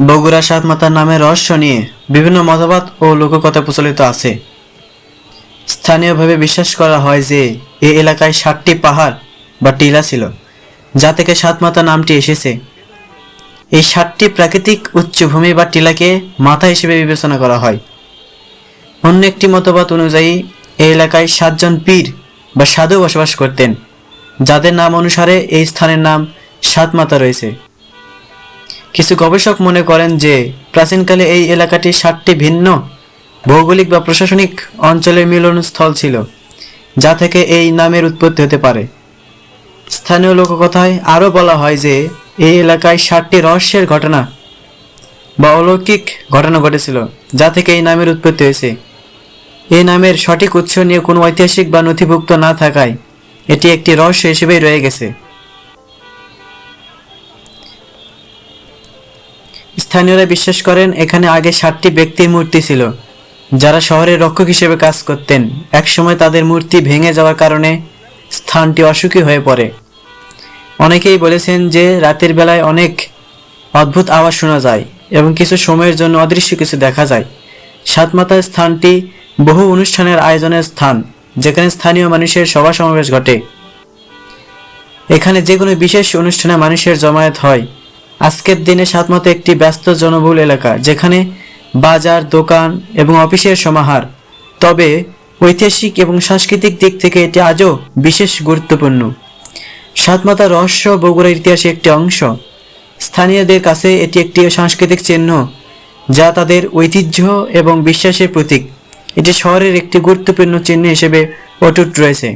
বগুড়া সাতমাতার নামের রহস্য নিয়ে বিভিন্ন মতবাদ ও লোককথা প্রচলিত আছে। স্থানীয়ভাবে বিশ্বাস করা হয় যে এই এলাকায় সাতটি পাহাড় বা টিলা ছিল, যা থেকে সাতমাতা নামটি এসেছে। এই সাতটি প্রাকৃতিক উচ্চভূমি বা টিলাকে মাথা হিসেবে বিবেচনা করা হয়। অন্য একটি মতবাদ অনুযায়ী এই এলাকায় সাতজন পীর বা সাধু বসবাস করতেন, যাদের নাম অনুসারে এই স্থানের নাম সাতমাতা রয়েছে। কিছু গবেষক মনে করেন যে, প্রাচীনকালে এই এলাকাটি সাতটি ভিন্ন ভৌগোলিক বা প্রশাসনিক অঞ্চলের মিলনস্থল ছিল, যা থেকে এই নামের উৎপত্তি হতে পারে। স্থানীয় লোককথায় আরও বলা হয় যে, এই এলাকায় ষাটটি রহস্যের ঘটনা বা অলৌকিক ঘটনা ঘটেছিল, যা থেকে এই নামের উৎপত্তি হয়েছে। এই নামের সঠিক উৎস নিয়ে কোনো ঐতিহাসিক বা নথিভুক্ত না থাকায়, এটি একটি রহস্য হিসেবেই রয়ে গেছে। স্থানীয়রা বিশ্বাস করেন এখানে আগে ষাটটি ব্যক্তির মূর্তি ছিল, যারা শহরের রক্ষক হিসেবে কাজ করতেন। একসময় তাদের মূর্তি ভেঙে যাওয়ার কারণে স্থানটি অসুখী হয়ে পড়ে। অনেকেই বলেছেন যে রাতের বেলায় অনেক অদ্ভুত আওয়াজ শোনা যায় এবং কিছু সময়ের জন্য অদৃশ্য কিছু দেখা যায়। সাতমাতার স্থানটি বহু অনুষ্ঠানের আয়োজনের স্থান, যেখানে স্থানীয় মানুষের সভা সমাবেশ ঘটে। এখানে যে কোনো বিশেষ অনুষ্ঠানে মানুষের জমায়েত হয়। আজকের দিনে সাতমাতা একটি ব্যস্ত জনবহুল এলাকা, যেখানে বাজার, দোকান এবং অফিসের সমাহার। তবে ঐতিহাসিক এবং সাংস্কৃতিক দিক থেকে এটি আজও বিশেষ গুরুত্বপূর্ণ। সাতমাতা রহস্য বগুড়ার ইতিহাসে একটি অংশ। স্থানীয়দের কাছে এটি একটি সাংস্কৃতিক চিহ্ন, যা তাদের ঐতিহ্য এবং বিশ্বাসের প্রতীক। এটি শহরের একটি গুরুত্বপূর্ণ চিহ্ন হিসেবে অটুট রয়েছে।